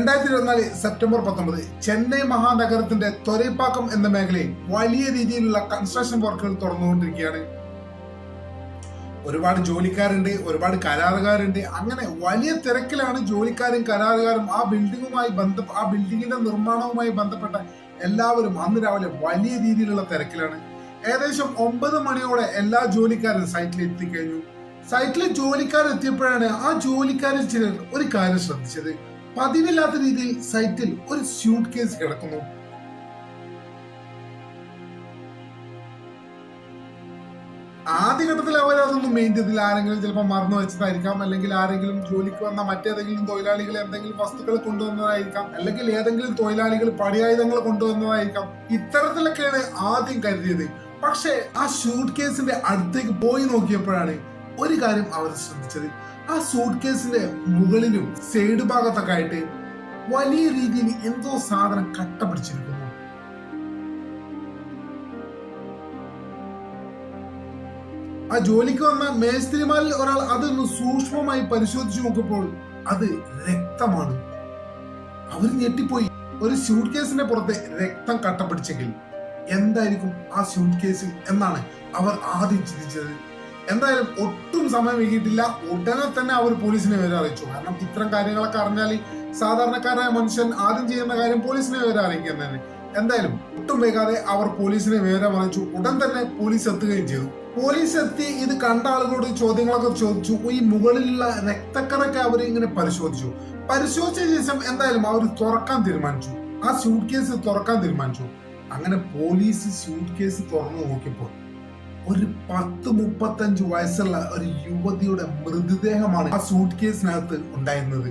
രണ്ടായിരത്തി ഇരുപത്തിനാല് സെപ്റ്റംബർ പത്തൊമ്പത് ചെന്നൈ മഹാനഗരത്തിന്റെ തൊരൈപ്പാക്കം എന്ന മേഖലയിൽ വലിയ രീതിയിലുള്ള കൺസ്ട്രക്ഷൻ വർക്കുകൾ തുറന്നുകൊണ്ടിരിക്കുകയാണ് ഒരുപാട് ജോലിക്കാരുണ്ട് ഒരുപാട് കരാറുകാരുണ്ട്. അങ്ങനെ വലിയ തിരക്കിലാണ് ജോലിക്കാരും കരാറുകാരും ആ ബിൽഡിങ്ങുമായി ബന്ധ ആ ബിൽഡിങ്ങിന്റെ നിർമ്മാണവുമായി ബന്ധപ്പെട്ട എല്ലാവരും അന്ന് രാവിലെ വലിയ രീതിയിലുള്ള തിരക്കിലാണ്. ഏകദേശം ഒമ്പത് മണിയോടെ എല്ലാ ജോലിക്കാരും സൈറ്റിൽ എത്തിക്കഴിഞ്ഞു. സൈറ്റിൽ ജോലിക്കാർ എത്തിയപ്പോഴാണ് ആ ജോലിക്കാരിൽ ചിലർ ഒരു കാര്യം ശ്രദ്ധിച്ചത്. പതിവില്ലാത്ത രീതിയിൽ സൈറ്റിൽ ഒരു സ്യൂട്ട് കേസ് കിടക്കുന്നു. ആദ്യഘട്ടത്തിൽ അവർ അതൊന്നും മെയിൻ ചെയ്തില്ല. ആരെങ്കിലും ചിലപ്പോൾ മറന്നു വെച്ചതായിരിക്കാം. അല്ലെങ്കിൽ ആരെങ്കിലും ജോലിക്ക് വന്ന മറ്റേതെങ്കിലും തൊഴിലാളികൾ എന്തെങ്കിലും വസ്തുക്കൾ കൊണ്ടുവന്നതായിരിക്കാം. അല്ലെങ്കിൽ ഏതെങ്കിലും തൊഴിലാളികൾ പടിയായുധങ്ങൾ കൊണ്ടുവന്നതായിരിക്കാം. ഇത്തരത്തിലൊക്കെയാണ് ആദ്യം കരുതിയത്. പക്ഷേ ആ ഷൂട്ട് കേസിന്റെ അടുത്തേക്ക് പോയി നോക്കിയപ്പോഴാണ് ഒരു കാര്യം അവർ ശ്രദ്ധിച്ചത്. ആ സൂട്ട് കേസിന്റെ മുകളിലും സൈഡ് ഭാഗത്തൊക്കെ ആയിട്ട് വലിയ രീതിയിൽ എന്തോ സാധനം കട്ട പിടിച്ചിരിക്കുന്നു ആ ജോലിക്ക് വന്ന മേസ്ത്രിമാരിൽ ഒരാൾ അതൊന്ന് സൂക്ഷ്മമായി പരിശോധിച്ചു നോക്കുമ്പോൾ അത് രക്തമാണ്. അവർ ഞെട്ടിപ്പോയി. ഒരു സ്യൂട്ട് കേസിന്റെ പുറത്തെ രക്തം കട്ട പിടിച്ചെങ്കിൽ എന്തായിരിക്കും ആ സ്യൂട്ട് കേസിൽ എന്നാണ് അവർ ആദ്യം ചിന്തിച്ചത്. എന്തായാലും ഒട്ടും സമയം വൈകിട്ടില്ല ഉടനെ തന്നെ അവർ പോലീസിനെ വിവരം അറിയിച്ചു. കാരണം ഇത്തരം കാര്യങ്ങളൊക്കെ അറിഞ്ഞാൽ സാധാരണക്കാരായ മനുഷ്യൻ ആദ്യം ചെയ്യുന്ന കാര്യം പോലീസിനെ വിവരം അറിയിക്കാൻ തന്നെ. എന്തായാലും ഒട്ടും വൈകാതെ അവർ പോലീസിനെ വിവരം അറിയിച്ചു. ഉടൻ തന്നെ പോലീസ് എത്തുകയും ചെയ്തു. പോലീസ് എത്തി ഇത് കണ്ട ആളുകളോട് ചോദ്യങ്ങളൊക്കെ ചോദിച്ചു. ഈ മുകളിലുള്ള രക്തക്കറൊക്കെ അവർ ഇങ്ങനെ പരിശോധിച്ചു. പരിശോധിച്ച ശേഷം എന്തായാലും അവർ തുറക്കാൻ തീരുമാനിച്ചു. ആ സ്യൂട്ട് കേസ് തുറക്കാൻ തീരുമാനിച്ചു. അങ്ങനെ പോലീസ് സ്യൂട്ട് കേസ് തുറന്നു നോക്കിയപ്പോൾ ഒരു പത്ത് മുപ്പത്തഞ്ച് വയസ്സുള്ള ഒരു യുവതിയുടെ മൃതദേഹമാണ് ആ സൂട്ട് കേസിനകത്ത് ഉണ്ടായിരുന്നത്.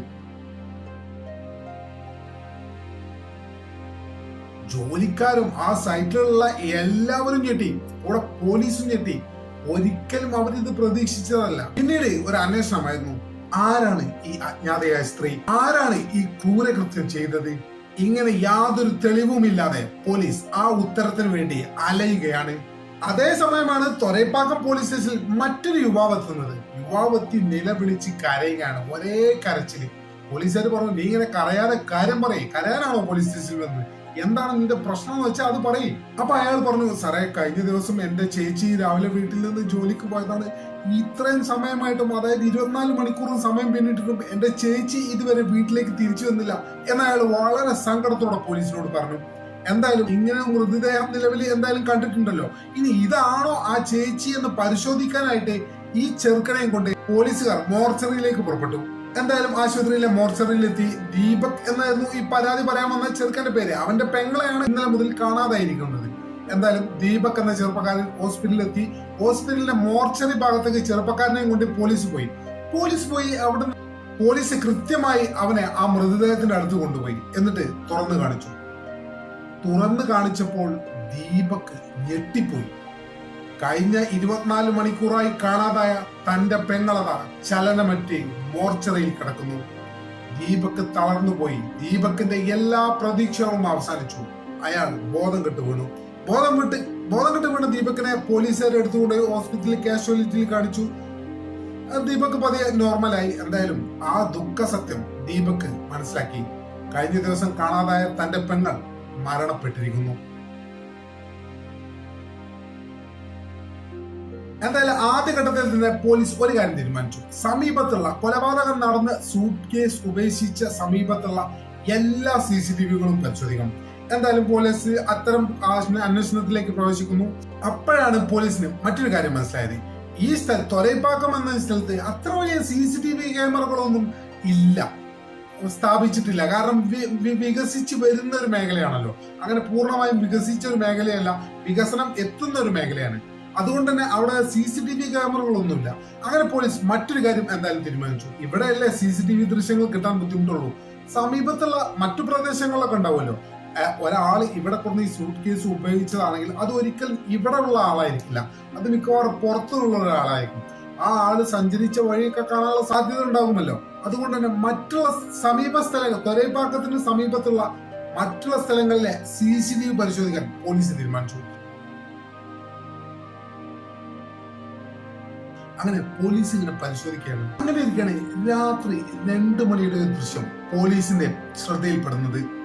ജോലിക്കാരും ആ സൈറ്റിലുള്ള എല്ലാവരും ഞെട്ടി. കൂടെ പോലീസും ഞെട്ടി. ഒരിക്കലും അവരിത് പ്രതീക്ഷിച്ചതല്ല. പിന്നീട് ഒരു അന്വേഷണമായിരുന്നു. ആരാണ് ഈ അജ്ഞാതയായ സ്ത്രീ? ആരാണ് ഈ ക്രൂരകൃത്യം ചെയ്തത്? ഇങ്ങനെ യാതൊരു തെളിവുമില്ലാതെ പോലീസ് ആ ഉത്തരത്തിന് വേണ്ടി അലയുകയാണ്. അതേസമയമാണ് തൊരൈപ്പാക്കം പോലീസ് സ്റ്റേഷനിൽ മറ്റൊരു യുവാവ് എത്തുന്നത്. യുവാവെത്തി നിലവിളിച്ച് കരയുകയാണ്. ഒരേ കരച്ചിൽ. പോലീസുകാർ പറഞ്ഞു നീ ഇങ്ങനെ കരയാതെ കാര്യം പറയും. കരയാനാണോ പോലീസ് സ്റ്റേഷനിൽ വന്നത്? എന്താണ് നിന്റെ പ്രശ്നം എന്ന് വെച്ചാൽ അത് പറയും. അപ്പൊ അയാൾ പറഞ്ഞു സാറേ കഴിഞ്ഞ ദിവസം എന്റെ ചേച്ചി രാവിലെ വീട്ടിൽ നിന്ന് ജോലിക്ക് പോയതാണ്. ഇത്രയും സമയമായിട്ടും അതായത് ഇരുപത്തിനാല് മണിക്കൂറും സമയം പിന്നിട്ടിട്ടും എന്റെ ചേച്ചി ഇതുവരെ വീട്ടിലേക്ക് തിരിച്ചു വന്നില്ല എന്ന് അയാൾ വളരെ സങ്കടത്തോടെ പോലീസിനോട് പറഞ്ഞു. എന്തായാലും ഇങ്ങനെ മൃതദേഹം നിലവിൽ എന്തായാലും കണ്ടിട്ടുണ്ടല്ലോ. ഇനി ഇതാണോ ആ ചേച്ചി എന്ന് പരിശോധിക്കാനായിട്ട് ഈ ചെറുക്കനെയും കൊണ്ട് പോലീസുകാർ മോർച്ചറിയിലേക്ക് പുറപ്പെട്ടു. എന്തായാലും ആശുപത്രിയിലെ മോർച്ചറിയിലെത്തി ദീപക് എന്നായിരുന്നു ഈ പരാതി പറയാൻ വന്ന ചെറുക്കന്റെ പേര്. അവന്റെ പെങ്ങളെയാണ് ഇന്നലെ മുതൽ കാണാതായിരിക്കുന്നത്. എന്തായാലും ദീപക് എന്ന ചെറുപ്പക്കാരൻ ഹോസ്പിറ്റലിലെത്തി. ഹോസ്പിറ്റലിന്റെ മോർച്ചറി ഭാഗത്തേക്ക് ചെറുപ്പക്കാരനെയും കൊണ്ട് പോലീസ് പോയി. പോലീസ് പോയി അവിടെ പോലീസ് കൃത്യമായി അവനെ ആ മൃതദേഹത്തിന്റെ അടുത്ത് കൊണ്ടുപോയി. എന്നിട്ട് തുറന്നു കാണിച്ചു. തുറന്നു കാണിച്ചപ്പോൾ ദീപക് ഞെട്ടിപ്പോയി. കഴിഞ്ഞ ഇരുപത്തിനാല് മണിക്കൂറായി കാണാതായ തന്റെ പെങ്ങളത ചലനമറ്റ് മോർച്ചറിയിൽ കിടക്കുന്നു. ദീപക് തളർന്നുപോയി ദീപക്കിന്റെ എല്ലാ പ്രതീക്ഷകളും അവസാനിച്ചു. അയാൾ ബോധം കെട്ട് വീണു. ബോധം വിട്ട് ബോധം കെട്ട് വീണ ദീപക്കിനെ പോലീസുകാർ എടുത്തുകൊണ്ട് ഹോസ്പിറ്റലിൽ കാഷ്വാലിറ്റിയിൽ കാണിച്ചു. ദീപക് പതിയെ നോർമലായി. എന്തായാലും ആ ദുഃഖ സത്യം ദീപക് മനസ്സിലാക്കി. കഴിഞ്ഞ ദിവസം കാണാതായ തന്റെ പെങ്ങൾ മരണപ്പെട്ടിരിക്കുന്നു. എന്തായാലും ആദ്യഘട്ടത്തിൽ നിന്ന് പോലീസ് ഒരു കാര്യം തീരുമാനിച്ചു. സമീപത്തുള്ള കൊലപാതകം നടന്ന് സൂട്ട് കേസ് ഉപേക്ഷിച്ച സമീപത്തുള്ള എല്ലാ സി സി ടി വികളും പരിശോധിക്കണം. എന്തായാലും പോലീസ് അത്തരം അന്വേഷണത്തിലേക്ക് പ്രവേശിക്കുന്നു. അപ്പോഴാണ് പോലീസിന് മറ്റൊരു കാര്യം മനസ്സിലായത്. ഈ സ്ഥലത്ത് തൊരൈപ്പാക്കം എന്ന സ്ഥലത്ത് അത്ര വലിയ സി സി ടി വി ക്യാമറകളൊന്നും ഇല്ല. സ്ഥാപിച്ചിട്ടില്ല. കാരണം വികസിച്ച് വരുന്ന ഒരു മേഖലയാണല്ലോ. അങ്ങനെ പൂർണമായും വികസിച്ച ഒരു മേഖലയല്ല വികസനം എത്തുന്ന ഒരു മേഖലയാണ്. അതുകൊണ്ട് തന്നെ അവിടെ സി സി ടി വി ക്യാമറകളൊന്നുമില്ല. അങ്ങനെ പോലീസ് മറ്റൊരു കാര്യം എന്തായാലും തീരുമാനിച്ചു. ഇവിടെയല്ലേ സി സി ടി വി ദൃശ്യങ്ങൾ കിട്ടാൻ ബുദ്ധിമുട്ടുള്ളൂ. സമീപത്തുള്ള മറ്റു പ്രദേശങ്ങളിലൊക്കെ ഉണ്ടാവുമല്ലോ. ഒരാൾ ഇവിടെ കൊണ്ട് ഈ സൂട്ട് കേസ് ഉപയോഗിച്ചതാണെങ്കിൽ അത് ഒരിക്കലും ഇവിടെ ഉള്ള ആളായിരിക്കില്ല. അത് മിക്കവാറും പുറത്തുള്ള ഒരാളായിരിക്കും. ആ ആൾ സഞ്ചരിച്ച വഴിയൊക്കെ കാണാനുള്ള സാധ്യത ഉണ്ടാകുമല്ലോ. അതുകൊണ്ട് തന്നെ മറ്റുള്ള സമീപ സ്ഥലങ്ങൾ തൊരൈപ്പാക്കത്തിന് സമീപത്തുള്ള മറ്റുള്ള സ്ഥലങ്ങളിലെ സി സി ടി വി പരിശോധിക്കാൻ പോലീസ് തീരുമാനിച്ചു. അങ്ങനെ പോലീസ് ഇങ്ങനെ പരിശോധിക്കുകയാണ്. അങ്ങനെ ഇരിക്കുകയാണ് രാത്രി രണ്ടു മണിയുടെ ദൃശ്യം പോലീസിന്റെ ശ്രദ്ധയിൽപ്പെടുന്നത്.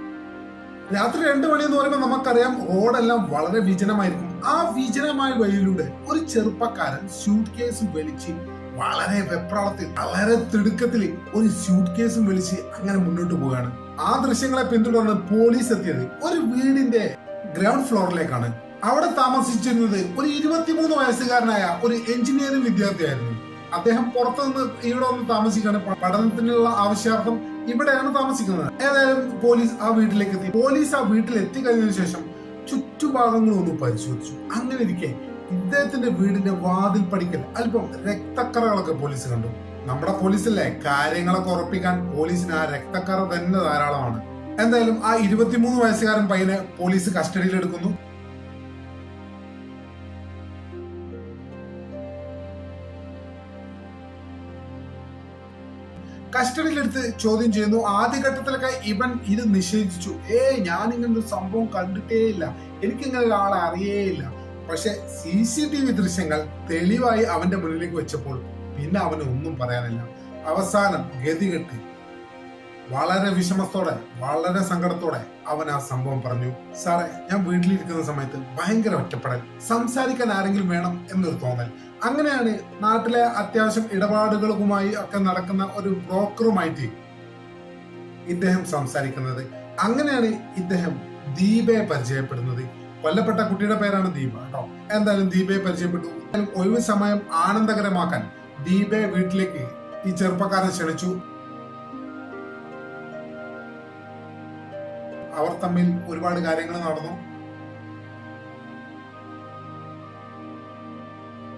രാത്രി രണ്ടു മണി എന്ന് പറയുമ്പോൾ നമുക്കറിയാം റോഡെല്ലാം വളരെ വിജനമായിരിക്കും. ആ വിജനമായ വഴിയിലൂടെ ഒരു ചെറുപ്പക്കാരൻ സ്യൂട്ട് കേസ് വലിച്ച് വളരെ വെപ്രാളത്തിൽ വളരെ തിടുക്കത്തിൽ ഒരു സ്യൂട്ട് കേസും വിളിച്ച് അങ്ങനെ മുന്നോട്ട് പോവുകയാണ്. ആ ദൃശ്യങ്ങളെ പിന്തുടർന്ന് പോലീസ് എത്തിയത് ഒരു വീടിന്റെ ഗ്രൗണ്ട് ഫ്ലോറിലേക്കാണ് അവിടെ താമസിച്ചിരുന്നത് ഒരു ഇരുപത്തിമൂന്ന് വയസ്സുകാരനായ ഒരു എഞ്ചിനീയറിംഗ് വിദ്യാർത്ഥിയായിരുന്നു. അദ്ദേഹം പുറത്തുനിന്ന് ഇവിടെ വന്ന് താമസിക്കാണ് പ- പഠനത്തിനുള്ള ആവശ്യാർത്ഥം ഇവിടെയാണ് താമസിക്കുന്നത്. ഏതായാലും പോലീസ് ആ വീട്ടിലേക്ക് എത്തി. പോലീസ് ആ വീട്ടിൽ എത്തി എത്തിക്കഴിഞ്ഞതിനു ശേഷം ചുറ്റുഭാഗങ്ങളും ഒന്ന് പരിശോധിച്ചു. അങ്ങനെ ഇരിക്കെ ഇദ്ദേഹത്തിന്റെ വീടിന്റെ വാതിൽ പടിക്കൽ. അല്പം രക്തക്കറകളൊക്കെ പോലീസ് കണ്ടു. നമ്മുടെ പോലീസല്ലേ? കാര്യങ്ങളൊക്കെ ഉറപ്പിക്കാൻ പോലീസിന് ആ രക്തക്കറ തന്നെ ധാരാളമാണ്. എന്തായാലും ആ ഇരുപത്തിമൂന്ന് വയസ്സുകാരൻ പയ്യനെ പോലീസ് കസ്റ്റഡിയിൽ എടുക്കുന്നു. കസ്റ്റഡിയിലെടുത്ത് ചോദ്യം ചെയ്യുന്നു. ആദ്യഘട്ടത്തിലൊക്കെ ഇവൻ ഇത് നിഷേധിച്ചു. ഏ ഞാൻ ഇങ്ങനെ ഒരു സംഭവം കണ്ടിട്ടേ ഇല്ല എനിക്കിങ്ങനെ ഒരാളെ അറിയേയില്ല. പക്ഷെ സി സി ടി വി ദൃശ്യങ്ങൾ തെളിവായി അവന്റെ മുന്നിലേക്ക് വെച്ചപ്പോൾ പിന്നെ അവന് ഒന്നും പറയാനില്ല. അവസാനം ഗതികെട്ട് വളരെ വിഷമത്തോടെ വളരെ സങ്കടത്തോടെ അവൻ ആ സംഭവം പറഞ്ഞു. സാറേ ഞാൻ വീട്ടിലിരിക്കുന്ന സമയത്ത് ഭയങ്കര ഒറ്റപ്പെടൽ. സംസാരിക്കാൻ ആരെങ്കിലും വേണം എന്നൊരു തോന്നൽ. അങ്ങനെയാണ് നാട്ടിലെ അത്യാവശ്യം ഇടപാടുകളുമായി ഒക്കെ നടക്കുന്ന ഒരു ബ്രോക്കറുമായിട്ട് ഇദ്ദേഹം സംസാരിക്കുന്നത്. അങ്ങനെയാണ് ഇദ്ദേഹം ദീപയെ പരിചയപ്പെടുന്നത്. കൊല്ലപ്പെട്ട കുട്ടിയുടെ പേരാണ് ദീപ കേട്ടോ. എന്തായാലും ദീപയെ പരിചയപ്പെട്ടു. ഒഴിവ് സമയം ആനന്ദകരമാക്കാൻ ദീപയെ വീട്ടിലേക്ക് ഈ ചെറുപ്പക്കാരൻ ക്ഷണിച്ചു. അവർ തമ്മിൽ ഒരുപാട് കാര്യങ്ങൾ നടന്നു.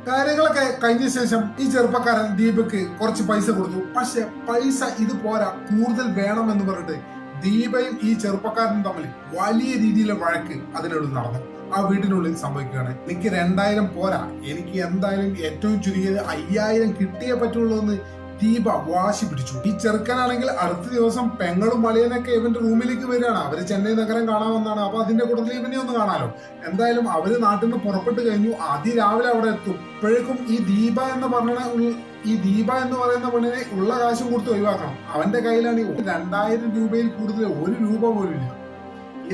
കാര്യങ്ങളൊക്കെ കഴിഞ്ഞ ശേഷം ഈ ചെറുപ്പക്കാരൻ ദീപക്ക് കുറച്ച് പൈസ കൊടുത്തു. പക്ഷെ പൈസ ഇത് പോരാ കൂടുതൽ വേണം എന്ന് പറഞ്ഞിട്ട് ദീപയും ഈ ചെറുപ്പക്കാരനും തമ്മിൽ വലിയ രീതിയിലെ വഴക്ക് അതിനോട് നടന്നു. ആ വീടിനുള്ളിൽ സംഭവിക്കുകയാണ്. എനിക്ക് രണ്ടായിരം പോരാ. എനിക്ക് എന്തായാലും ഏറ്റവും ചുരുങ്ങിയത് അയ്യായിരം കിട്ടിയേ പറ്റുള്ളൂ എന്ന് ദീപ വാശി പിടിച്ചു. ഈ ചെറുക്കനാണെങ്കിൽ അടുത്ത ദിവസം പെങ്ങളും മളിയനൊക്കെ ഇവന്റെ റൂമിലേക്ക് വരികയാണ്. അവർ ചെന്നൈ നഗരം കാണാൻ വന്നാണ് അപ്പൊ അതിന്റെ കൂട്ടത്തിൽ ഇവനെ ഒന്ന് കാണാലോ. എന്തായാലും അവർ നാട്ടിൽ നിന്ന് പുറപ്പെട്ട് കഴിഞ്ഞു. അതിരാവിലെ അവിടെ എത്തും. ഇപ്പോഴേക്കും ഈ ദീപ എന്ന് പറഞ്ഞ ഈ ദീപ എന്ന് പറയുന്ന പെണ്ണിനെ ഉള്ള കാശും കൊടുത്ത് ഒഴിവാക്കണം. അവന്റെ കയ്യിലാണ് രണ്ടായിരം രൂപയിൽ കൂടുതൽ ഒരു രൂപ പോലും ഇല്ല.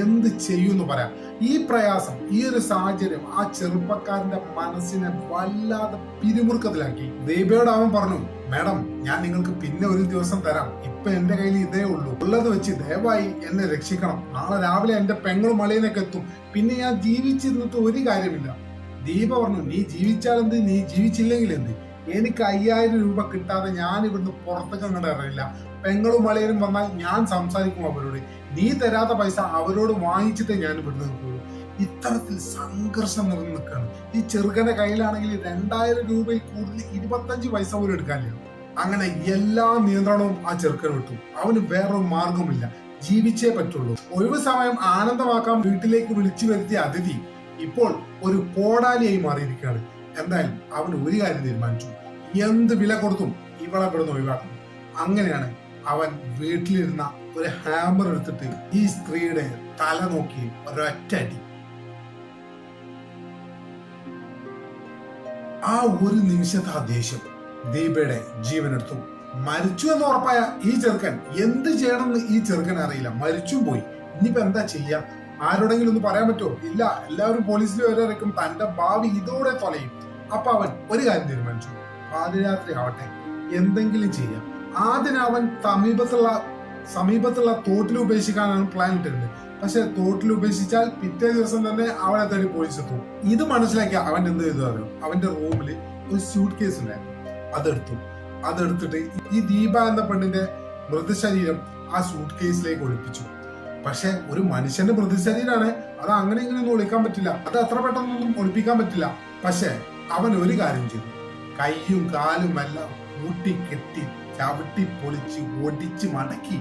എന്ത് ചെയ്യുമെന്ന് പറയാം. ഈ പ്രയാസം ഈ ഒരു സാഹചര്യം ആ ചെറുപ്പക്കാരന്റെ മനസ്സിനെ വല്ലാതെ പിരിമുറുക്കത്തിലാക്കി. ദീപയോട് അവൻ പറഞ്ഞു മാഡം ഞാൻ നിങ്ങൾക്ക് പിന്നെ ഒരു ദിവസം തരാം. ഇപ്പൊ എന്റെ കയ്യിൽ ഇതേ ഉള്ളൂ. ഉള്ളത് വെച്ച് ദയവായി എന്നെ രക്ഷിക്കണം. നാളെ രാവിലെ എന്റെ പെങ്ങളും മളിയനൊക്കെ എത്തും. പിന്നെ ഞാൻ ജീവിച്ചിരുന്നിട്ട് ഒരു കാര്യമില്ല. ദീപ പറഞ്ഞു നീ ജീവിച്ചാലെന്ത് നീ ജീവിച്ചില്ലെങ്കിൽ എന്ത്? എനിക്ക് അയ്യായിരം രൂപ കിട്ടാതെ ഞാൻ ഇവിടുന്ന് പുറത്തേക്ക് അങ്ങോട്ട് ഇറങ്ങില്ല. പെങ്ങളും മലയനും വന്നാൽ ഞാൻ സംസാരിക്കും അവരോട്. നീ തരാത്ത പൈസ അവരോട് വാങ്ങിച്ചിട്ടേ ഞാൻ ഇവിടുന്ന് പോകും ഇത്തരത്തിൽ സംഘർഷം നിറഞ്ഞു നിൽക്കുകയാണ്. ഈ ചെറുക്കന്റെ കയ്യിലാണെങ്കിൽ രണ്ടായിരം രൂപയിൽ കൂടുതൽ ഇരുപത്തഞ്ച് പൈസ പോലും എടുക്കാനില്ല. അങ്ങനെ എല്ലാ നിയന്ത്രണവും ആ ചെറുക്കൻ വിട്ടു. അവന് വേറൊരു മാർഗമില്ല ജീവിച്ചേ പറ്റുള്ളൂ. ഒഴിവ് സമയം ആനന്ദമാക്കാൻ വീട്ടിലേക്ക് വിളിച്ചു വരുത്തിയ അതിഥി ഇപ്പോൾ ഒരു കോടാലിയായി മാറിയിരിക്കുകയാണ്. എന്തായാലും അവൻ ഒരു കാര്യം തീരുമാനിച്ചു. എന്ത് വില കൊടുത്തും ഇവളെ ഇവിടുന്ന് ഒഴിവാക്കും അങ്ങനെയാണ് അവൻ വീട്ടിലിരുന്ന ഒരു ഹാമർ എടുത്തിട്ട് ഈ സ്ത്രീയുടെ തല നോക്കി ഒരൊറ്റ അടി. ആ ഒരു നിമിഷത്തെ ആ ദേഷ്യം. ദീപയുടെ ജീവനെടുത്തു. മരിച്ചു എന്ന് ഉറപ്പായ ഈ ചെറുക്കൻ എന്ത് ചെയ്യണമെന്ന് ഈ ചെറുക്കൻ അറിയില്ല. മരിച്ചു പോയി. ഇനിയിപ്പോ എന്താ ചെയ്യാ? ആരോടെങ്കിലും ഒന്ന് പറയാൻ പറ്റുമോ? ഇല്ല എല്ലാവരും പോലീസിൽ വരെക്കും തന്റെ ഭാവി ഇതോടെ തൊലയും. അപ്പൊ അവൻ ഒരു കാര്യം തീരുമാനിച്ചു. പാതിരാത്രി ആവട്ടെ എന്തെങ്കിലും ചെയ്യാം. ആദ്യം അവൻ സമീപത്തുള്ള സമീപത്തുള്ള തോട്ടിൽ ഉപേക്ഷിക്കാനാണ് പ്ലാൻ ഇട്ടിരുന്നത്. പക്ഷെ തോട്ടിൽ ഉപേക്ഷിച്ചാൽ പിറ്റേ ദിവസം തന്നെ അവനെ തേടി പോലീസ് എത്തും. ഇത് മനസ്സിലാക്കി അവൻ എന്ത് ചെയ്തു അറിയോ? അവന്റെ റൂമിൽ ഒരു സ്യൂട്ട് കേസ് ഉണ്ടായിരുന്നു. അതെടുത്തു. അതെടുത്തിട്ട് ഈ ദീപ എന്ന പെണ്ണിന്റെ മൃതശരീരം ആ സ്യൂട്ട് കേസിലേക്ക് ഒളിപ്പിച്ചു. പക്ഷെ ഒരു മനുഷ്യന്റെ മൃതശരീരമാണ്. അത് അങ്ങനെ ഇങ്ങനെ ഒളിക്കാൻ പറ്റില്ല. അത് അത്ര പെട്ടെന്നൊന്നും ഒളിപ്പിക്കാൻ പറ്റില്ല. പക്ഷെ അവൻ ഒരു കാര്യം ചെയ്തു. കൈയും കാലും എല്ലാം കൂട്ടി കെട്ടി ചവിട്ടി പൊളിച്ച് ഒടിച്ച് മടക്കി.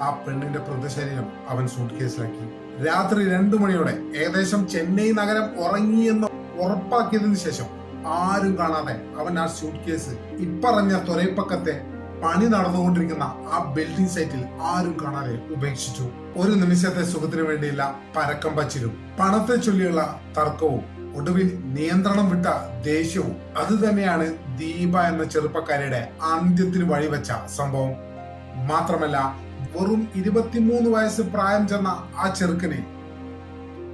ആ പെണ്ണിന്റെ മൃതശരീരം അവൻ സൂട്ട് കേസിലാക്കി രാത്രി രണ്ടു മണിയോടെ ഏകദേശം ചെന്നൈ നഗരം ഉറങ്ങിയെന്ന് ഉറപ്പാക്കിയതിനു ശേഷം ആരും കാണാതെ അവൻ ആ സൂട്ട് കേസ് ഇപ്പറഞ്ഞ തൊരൈപ്പക്കത്തെ പണി നടന്നുകൊണ്ടിരിക്കുന്ന ആ ബിൽഡിംഗ് സൈറ്റിൽ ആരും കാണാതെ ഉപേക്ഷിച്ചു. ഒരു നിമിഷത്തെ സുഖത്തിന് വേണ്ടിയില്ല പരക്കം പച്ചിലും. പണത്തെ ചൊല്ലിയുള്ള തർക്കവും ഒടുവിൽ നിയന്ത്രണം വിട്ട ദേഷ്യവും അത് തന്നെയാണ് ദീപ എന്ന ചെറുപ്പക്കാരിയുടെ അന്ത്യത്തിന് വഴിവെച്ച സംഭവം. മാത്രമല്ല വെറും ഇരുപത്തിമൂന്ന് വയസ്സ് പ്രായം ചെന്ന ആ ചെറുക്കനെ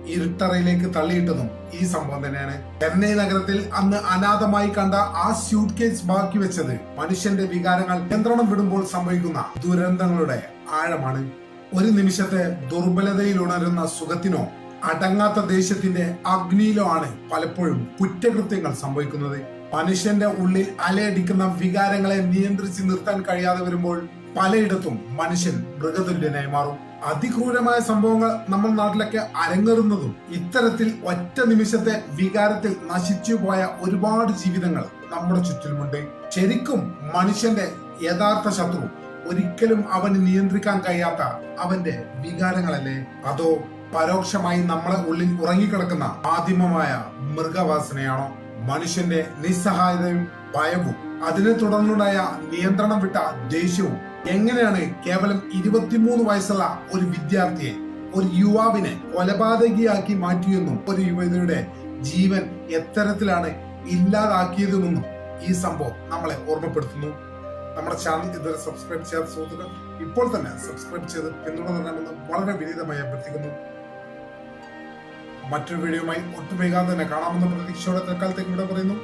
ഇരുട്ടറയിലേക്ക് തള്ളിയിട്ടതും ഈ സംഭവം തന്നെയാണ്. ചെന്നൈ നഗരത്തിൽ അന്ന് അനാഥമായി കണ്ട ആ സ്യൂട്ട് കേസ് ബാക്കി വെച്ചത് മനുഷ്യന്റെ വികാരങ്ങൾ നിയന്ത്രണം വിടുമ്പോൾ സംഭവിക്കുന്ന ദുരന്തങ്ങളുടെ ആഴമാണ്. ഒരു നിമിഷത്തെ ദുർബലതയിൽ ഉണരുന്ന സുഖത്തിനോ അടങ്ങാത്ത ദേശത്തിന്റെ അഗ്നിയിലോ ആണ് പലപ്പോഴും കുറ്റകൃത്യങ്ങൾ സംഭവിക്കുന്നത്. മനുഷ്യന്റെ ഉള്ളിൽ അലയടിക്കുന്ന വികാരങ്ങളെ നിയന്ത്രിച്ച് നിർത്താൻ കഴിയാതെ വരുമ്പോൾ പലയിടത്തും മനുഷ്യൻ മൃഗതുല്യനായി മാറും. അതിക്രൂരമായ സംഭവങ്ങൾ നമ്മൾ നാട്ടിലൊക്കെ അരങ്ങേറുന്നതും ഇത്തരത്തിൽ ഒറ്റ നിമിഷത്തെ വികാരത്തിൽ നശിച്ചു പോയ ഒരുപാട് ജീവിതങ്ങൾ നമ്മുടെ ചുറ്റിലുമുണ്ട്. ശരിക്കും മനുഷ്യന്റെ യഥാർത്ഥ ശത്രു ഒരിക്കലും അവന് നിയന്ത്രിക്കാൻ കഴിയാത്ത അവന്റെ വികാരങ്ങളല്ലേ? അതോ പരോക്ഷമായി നമ്മളെ ഉള്ളിൽ ഉറങ്ങിക്കിടക്കുന്ന ആദിമമായ മൃഗവാസനയാണോ? മനുഷ്യന്റെ നിസ്സഹായതയും ഭയവും അതിനെ തുടർന്നുണ്ടായ നിയന്ത്രണം വിട്ട ദേഷ്യവും എങ്ങനെയാണ് കേവലം ഇരുപത്തിമൂന്ന് വയസ്സുള്ള ഒരു വിദ്യാർത്ഥിയെ ഒരു യുവാവിനെ കൊലപാതകിയാക്കി മാറ്റിയെന്നും ഒരു യുവതിയുടെ ജീവൻ എത്തരത്തിലാണ് ഇല്ലാതാക്കിയതുമെന്നും ഈ സംഭവം നമ്മളെ ഓർമ്മപ്പെടുത്തുന്നു. നമ്മുടെ ചാനൽ ഇതുവരെ സബ്സ്ക്രൈബ് ചെയ്യാത്ത സുഹൃത്തുക്കൾ ഇപ്പോൾ തന്നെ സബ്സ്ക്രൈബ് ചെയ്ത് പിന്തുണ നൽകണമെന്ന് വളരെ വിനീതമായി അഭ്യർത്ഥിക്കുന്നു. മറ്റൊരു വീഡിയോയുമായി ഒട്ടുമേകാതെ തന്നെ കാണാമെന്ന പ്രതീക്ഷയോടെ തൽക്കാലത്തേക്ക് ഇവിടെ പറയുന്നു.